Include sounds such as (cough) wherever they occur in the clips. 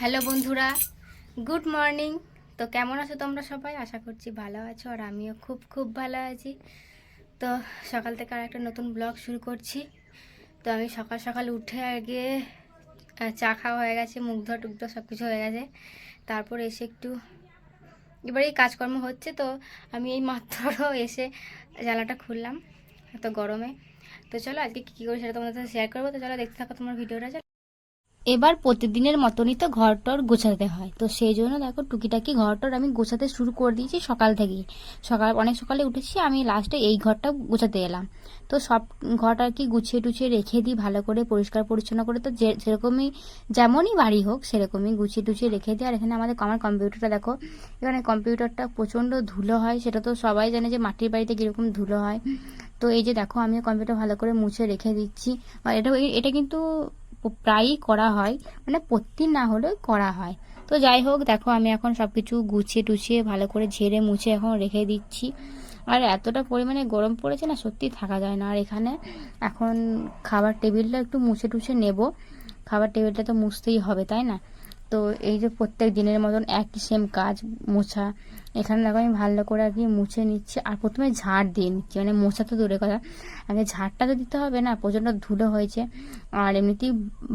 Hello বন্ধুরা, good morning. তো কেমন আছো তোমরা সবাই? আশা করছি ভালো আছো আর আমিও খুব খুব ভালো আছি। তো সকাল থেকে আর একটা নতুন ব্লগ শুরু করছি। তো আমি সকাল সকাল উঠে আগে চা খাওয়া হয়ে গেছে, মুখ মুগ্ধ টুগ্ধ সব কিছু হয়ে গেছে। তারপর এসে একটু এবারেই কাজকর্ম হচ্ছে তো আমি এই মাত্র (laughs) এসে জানলাটা খুললাম, এত গরমে। তো চলো আজকে কী কী করি সেটা তোমাদের সাথে শেয়ার করব। তো চলো দেখতে থাকো তোমার ভিডিওটা। এবার প্রতিদিনের মতনই তো ঘর টর গোছাতে হয়। তো সেই জন্য দেখো টুকিটাকি ঘর টর আমি গোছাতে শুরু করে দিয়েছি সকাল থেকেই। সকাল, অনেক সকালে উঠেছি, আমি লাস্টে এই ঘরটা গোছাতে এলাম। তো সব ঘরটা কি গুছিয়ে টুছিয়ে রেখে দিই, ভালো করে পরিষ্কার পরিচ্ছন্ন করে। তো যে সেরকমই যেমনই বাড়ি হোক, সেরকমই গুছিয়ে টুছিয়ে রেখে দিই। আর এখানে আমাদের আমার কম্পিউটারটা দেখো, এখানে কম্পিউটারটা প্রচণ্ড ধুলো হয়, সেটা তো সবাই জানে যে মাটির বাড়িতে কীরকম ধুলো হয়। তো এই যে দেখো আমি কম্পিউটার ভালো করে মুছে রেখে দিচ্ছি। আর এটা এটা কিন্তু প্রায়ই করা হয় মানে প্রতিদিন না হলেও করা হয়। তো যাই হোক, দেখো আমি এখন সব কিছু গুছিয়ে টুছিয়ে ভালো করে ঝেড়ে মুছে এখন রেখে দিচ্ছি। আর এতটা পরিমাণে গরম পড়েছে না, সত্যি থাকা যায় না। আর এখানে এখন খাবার টেবিলটা একটু মুছে টুছে নেব। খাবার টেবিলটা তো মুছতেই হবে, তাই না? তো এই যে প্রত্যেক দিনের মতন একই সেম কাজ মোছা। এখানে দেখো আমি ভালো করে আর কি মুছে নিচ্ছি। আর প্রথমে ঝাড় দিয়ে নিচ্ছি মানে মোছা তো দূরে কথা। আগে ঝাড়টা তো দিতে হবে না, প্রচণ্ড ধুলো হয়েছে। আর এমনিতেই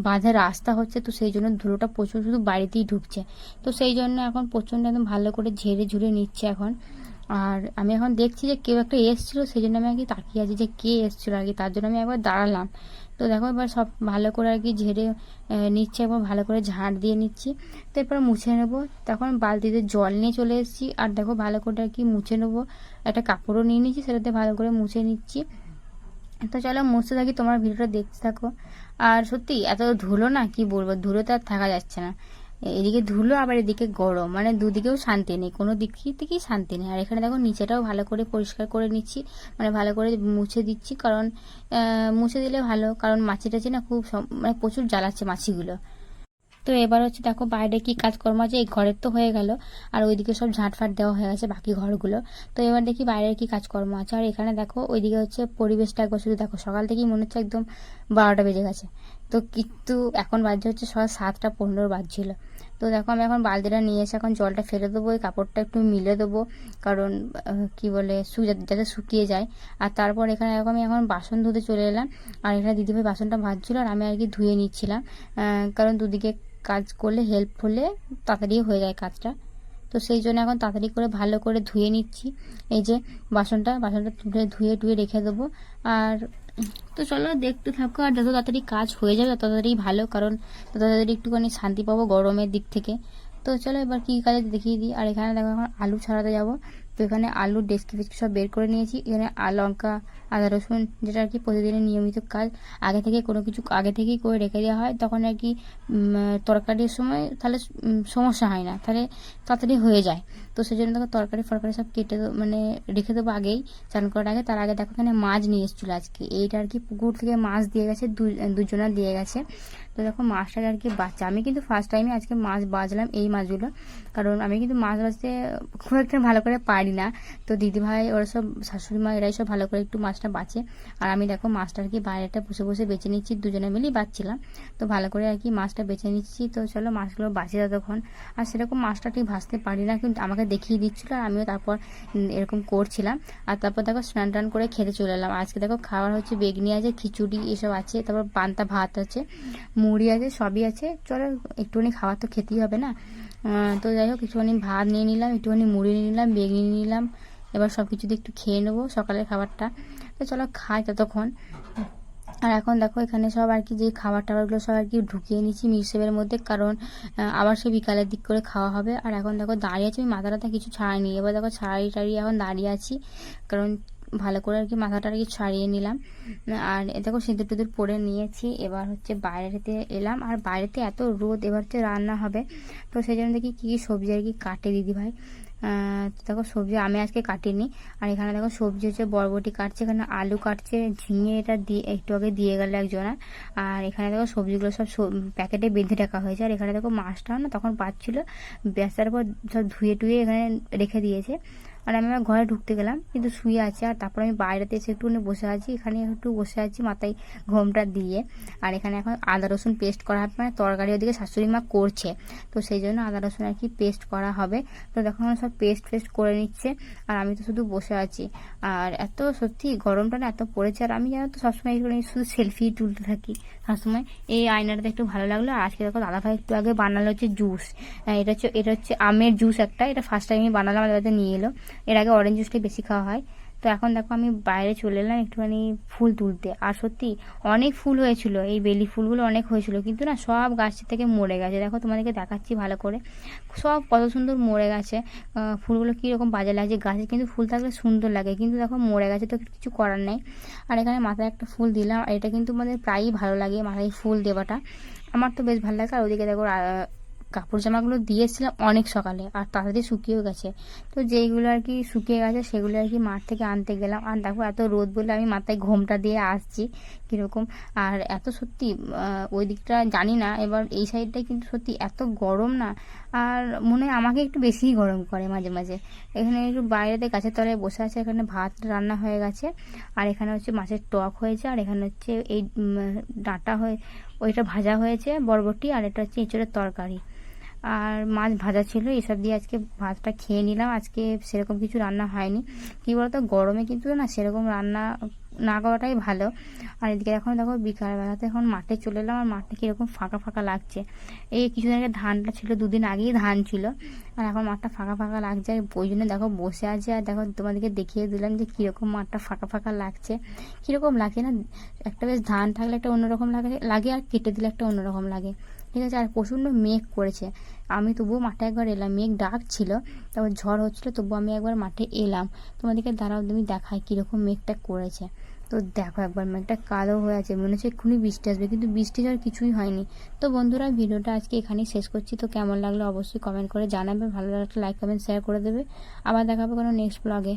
বাঁধে রাস্তা হচ্ছে, তো সেই জন্য ধুলোটা প্রচুর শুধু বাড়িতেই ঢুকছে। তো সেই জন্য এখন প্রচণ্ড একদম ভালো করে ঝেড়ে ঝুড়ে নিচ্ছে এখন। আর আমি এখন দেখছি যে কেউ একটা এসেছিল, সেই জন্য আমি আর কি তাকিয়ে আছি যে কে এসেছিল আর কি, তার জন্য আমি একবার দাঁড়ালাম। তো দেখো, এবার সব ভালো করে আর কি ঝেড়ে নিচ্ছি। একবার ভালো করে ঝাঁট দিয়ে নিচ্ছি। তো এরপর মুছে নেব। তখন বালতিতে জল নিয়ে চলে এসেছি। আর দেখো, ভালো করে আর কি মুছে নেব। একটা কাপড়ও নিয়ে নিচ্ছি সেটাতে ভালো করে মুছে নিচ্ছি। তো চলো, মুছতে থাকি। তোমার ভিডিওটা দেখতে থাকো। আর সত্যি, এত ধুলো না, কি বলব? ধুলোতে আর থাকা যাচ্ছে না। এদিকে ধুলো, আবার এদিকে গরম। মানে দুদিকেও শান্তি নেই, কোনো দিক থেকেই শান্তি নেই। আর এখানে দেখো নিচেটাও ভালো করে পরিষ্কার করে নিচ্ছি মানে ভালো করে মুছে দিচ্ছি, কারণ মুছে দিলে ভালো, কারণ মাছি টাছি না খুব মানে প্রচুর জ্বালাচ্ছে মাছিগুলো। তো এবার হচ্ছে দেখো বাইরে কি কাজকর্ম আছে, এই ঘরের তো হয়ে গেল, আর ওইদিকে সব ঝাঁটফাট দেওয়া হয়ে গেছে বাকি ঘরগুলো। তো এবার দেখি বাইরের কি কাজকর্ম আছে। আর এখানে দেখো ওইদিকে হচ্ছে পরিবেশটা একবার শুধু দেখো, সকাল থেকেই মনে হচ্ছে একদম বারোটা বেজে গেছে। তো কিন্তু এখন বাজছে হচ্ছে সকাল সাতটা পনেরো বাজছিল। তো দেখো আমি এখন বালতিটা নিয়ে এসে এখন জলটা ফেলে দেবো ওই কাপড়টা একটু মিলে দেবো। কারণ কি বলে, সু- যাতে শুকিয়ে যায়। আর তারপর এখানে দেখো আমি এখন বাসন ধুতে চলে এলাম। আর এখানে দিদিভাই বাসনটা ভাজছিল আর আমি আর কি ধুয়ে নিচ্ছিলাম। কারণ দুদিকে কাজ করলে হেল্প হলে তাড়াতাড়ি হয়ে যায় কাজটা। তো সেই জন্য এখন তাড়াতাড়ি করে ভালো করে ধুয়ে নিচ্ছি। এই যে বাসনটা বাসনটা তুলে ধুয়ে টুয়ে রেখে দেবো। আর তো চলো দেখতে থাকো, আর যত তাড়াতাড়ি কাজ হয়ে যাবে, তত তাড়াতাড়ি ভালো, কারণ তত তাড়াতাড়ি একটুখানি শান্তি পাবো গরমের দিক থেকে। তো চলো এবার কী কাজে দেখিয়ে দিই। আর এখানে দেখো, এখন আলু ছাড়াতে যাব। তো এখানে আলু ডেস্কি ফেস্কি সব বের করে নিয়েছি। এখানে লঙ্কা, আদা, রসুন, যেটা আর কি প্রতিদিনের নিয়মিত কাজ। আগে থেকে কোনো কিছু, আগে থেকেই করে রেখে দেওয়া হয়। তখন আর কি তরকারির সময় তাহলে সমস্যা হয় না। তাহলে তাড়াতাড়ি হয়ে যায়। তো সেই জন্য দেখো তরকারি ফরকারি সব কেটে মানে রেখে দেবো আগেই, চান করার আগে। তার আগে দেখো এখানে মাছ নিয়ে এসেছিল আজকে। এইটা আর কি পুকুর থেকে মাছ দিয়ে গেছে দুজনা দিয়ে গেছে। তো দেখো মাছটা আর কি বাচ্চা আমি কিন্তু ফার্স্ট টাইমে আজকে মাছ বাজলাম এই মাছগুলো। কারণ আমি কিন্তু মাছ বাজতে খুব একটা ভালো করে পারি না। তো দিদিভাই, ওরা সব, শাশুড়ি মা এরাই সব ভালো করে একটু মাছটা বাঁচে। আর আমি দেখো মাছটা আর কি বাইরেটা বসে বসে বেছে নিচ্ছি, দুজনে মিলেই বাঁচছিলাম। তো ভালো করে আর কি মাছটা বেছে নিচ্ছি। তো চলো মাছগুলো বাঁচে ততক্ষণ আর সেরকম মাছটা ঠিক ভাজতে পারি না, কিন্তু আমাকে দেখিয়ে দিচ্ছিল আর আমিও তারপর এরকম করছিলাম। আর তারপর দেখো স্নান টান করে খেতে চলে এলাম। আজকে দেখো খাবার হচ্ছে বেগনি আছে, খিচুড়ি এসব আছে, তারপর পান্তা ভাত আছে, মুড়ি আছে, সবই আছে। চলো একটুখানি খাবার তো খেতেই হবে না। তো যাই হোক, একটুখানি ভাত নিয়ে নিলাম, একটুখানি মুড়ি নিয়ে নিলাম, বেগনি নিয়ে নিলাম। এবার সব কিছু দিয়ে একটু খেয়ে নেব সকালের খাবারটা। তো চলো খাই ততক্ষণ। আর এখন দেখো এখানে সব আর কি যে খাবার টাবারগুলো সব আর কি ঢুকিয়ে নিচ্ছি মিক্সের মধ্যে, কারণ আবার সে বিকালের দিক করে খাওয়া হবে। আর এখন দেখো দাঁড়িয়ে আছি, আমি মাথাটা কিছু ছাড়াইনি এবার দেখো ছাড়াই টাড়িয়ে এখন দাঁড়িয়ে আছি, কারণ ভালো করে আর কি মাথাটা আর কি ছাড়িয়ে নিলাম। আর দেখো সিঁদুর টিঁদুর পরে নিয়েছি, এবার হচ্ছে বাইরেতে এলাম। আর বাইরেতে এত রোদ, এবার হচ্ছে রান্না হবে। তো সেই জন্য দেখি কী কী সবজি আর কি কাটে দিদিভাই দেখো সবজি আমি আজকে কাটিনি। আর এখানে দেখো সবজি হচ্ছে বরবটি কাটছে, এখানে আলু কাটছে, ঝিঙে এটা দিয়ে একটু আগে দিয়ে গেল একজনের আর এখানে দেখো সবজিগুলো সব প্যাকেটে বেঁধে রাখা হয়েছে। আর এখানে দেখো মাছটাও না তখন পাচ্ছিল ব্যস্তার পর সব ধুয়ে টুয়ে এখানে রেখে দিয়েছে। আর আমি আমার ঘরে ঢুকতে গেলাম, কিন্তু শুয়ে আছে। আর তারপর আমি বাইরেতে এসে একটুখানি বসে আছি। এখানে একটু বসে আছি মাথায় ঘোমটা দিয়ে। আর এখানে এখন আদা রসুন পেস্ট করা হবে মানে তরকারি ওদিকে শাশুড়ি মা করছে। তো সেই জন্য আদা রসুন আর কি পেস্ট করা হবে। তো দেখো সব পেস্ট ফেস্ট করে নিচ্ছে। আর আমি তো শুধু বসে আছি। আর এত সত্যি গরমটা না এত পড়েছে। আর আমি জানো তো সবসময় শুধু সেলফি তুলতে থাকি। সবসময় এই আয়নাটাতে একটু ভালো লাগল। আর আজকে দেখো দাদা ভাই একটু আগে বানালো হচ্ছে জুস এটা হচ্ছে এটা হচ্ছে আমের জুস একটা। এটা ফার্স্ট টাইম আমি বানালাম আমাদের নিয়ে এলো। এর আগে অরেঞ্জ জুসটাই বেশি খাওয়া হয়। তো এখন দেখো আমি বাইরে চলে এলাম একটুখানি ফুল তুলতে। আর সত্যি অনেক ফুল হয়েছিল, এই বেলি ফুলগুলো অনেক হয়েছিল। কিন্তু না সব গাছ থেকে মরে গেছে। দেখো তোমাদেরকে দেখাচ্ছি ভালো করে। সব কত সুন্দর মরে গেছে। ফুলগুলো কীরকম বাজে লাগছে। গাছে কিন্তু ফুল থাকলে সুন্দর লাগে। কিন্তু দেখো মরে গেছে তো কিছু করার নেই। আর এখানে মাথায় একটা ফুল দিলাম। এটা কিন্তু আমাদের প্রায়ই ভালো লাগে মাথায় ফুল দেওয়াটা। আমার তো বেশ ভালো লাগে। আর ওদিকে দেখো কাপড় জামাগুলো দিয়েছিলাম অনেক সকালে, আর তাড়াতাড়ি শুকিয়েও গেছে। তো যেইগুলো আর কি শুকিয়ে গেছে, সেগুলো আর কি মাঠ থেকে আনতে গেলাম। আর দেখো এত রোদ বলে আমি মাথায় ঘোমটা দিয়ে আসছি কীরকম। আর এত সত্যি ওই দিকটা জানি না, এবার এই সাইডটাই কিন্তু সত্যি এত গরম না। আর মনে হয় আমাকে একটু বেশিই গরম করে মাঝে মাঝে। এখানে একটু বাইরেতে গাছের তলায় বসে আছে, এখানে ভাত রান্না হয়ে গেছে। আর এখানে হচ্ছে মাছের টক হয়েছে, আর এখানে হচ্ছে এই ডাঁটা হয়ে, ওইটা ভাজা হয়েছে, বরবটি, আর এটা হচ্ছে এঁচড়ের তরকারি। আর মাছ ভাজা ছিল, এসব দিয়ে আজকে ভাতটা খেয়ে নিলাম। আজকে সেরকম কিছু রান্না হয়নি। কী বলতো, গরমে কিন্তু না সেরকম রান্না না করাটাই ভালো। আর এদিকে এখন দেখো বিকালবেলাতে এখন মাঠে চলে এলাম, আর মাঠটা কীরকম ফাঁকা ফাঁকা লাগছে। এই কিছুদিন আগে ধানটা ছিল, দুদিন আগেই ধান ছিল। আর এখন মাঠটা ফাঁকা ফাঁকা লাগছে। আর ওই জন্য দেখো বসে আছে আর দেখো তোমাদেরকে দেখিয়ে দিলাম যে কীরকম মাঠটা ফাঁকা ফাঁকা লাগছে। কীরকম লাগে না? একটা বেশ ধান থাকলে একটা অন্যরকম লাগে লাগে আর কেটে দিলে একটা অন্যরকম লাগে। ঠিক আছে? আর প্রচণ্ড মেঘ করেছে। আমি তবুও মাঠে একবার এলাম। মেঘ ডাক ছিল, তারপর ঝড় হচ্ছিল, তবুও আমি একবার মাঠে এলাম। তোমাদেরকে দাঁড়াও, তুমি দেখাই কীরকম মেঘটা করেছে। তো দেখো একবার মেঘটা কালো হয়ে আছে, মনে হচ্ছে এক্ষুনি বৃষ্টি আসবে, কিন্তু বৃষ্টি আর কিছুই হয়নি। তো বন্ধুরা, ভিডিওটা আজকে এখানেই শেষ করছি। তো কেমন লাগল অবশ্যই কমেন্ট করে জানাবে, ভালো লাগলে লাইক কমেন্ট শেয়ার করে দেবে। আবার দেখাবো কোনো নেক্সট ব্লগে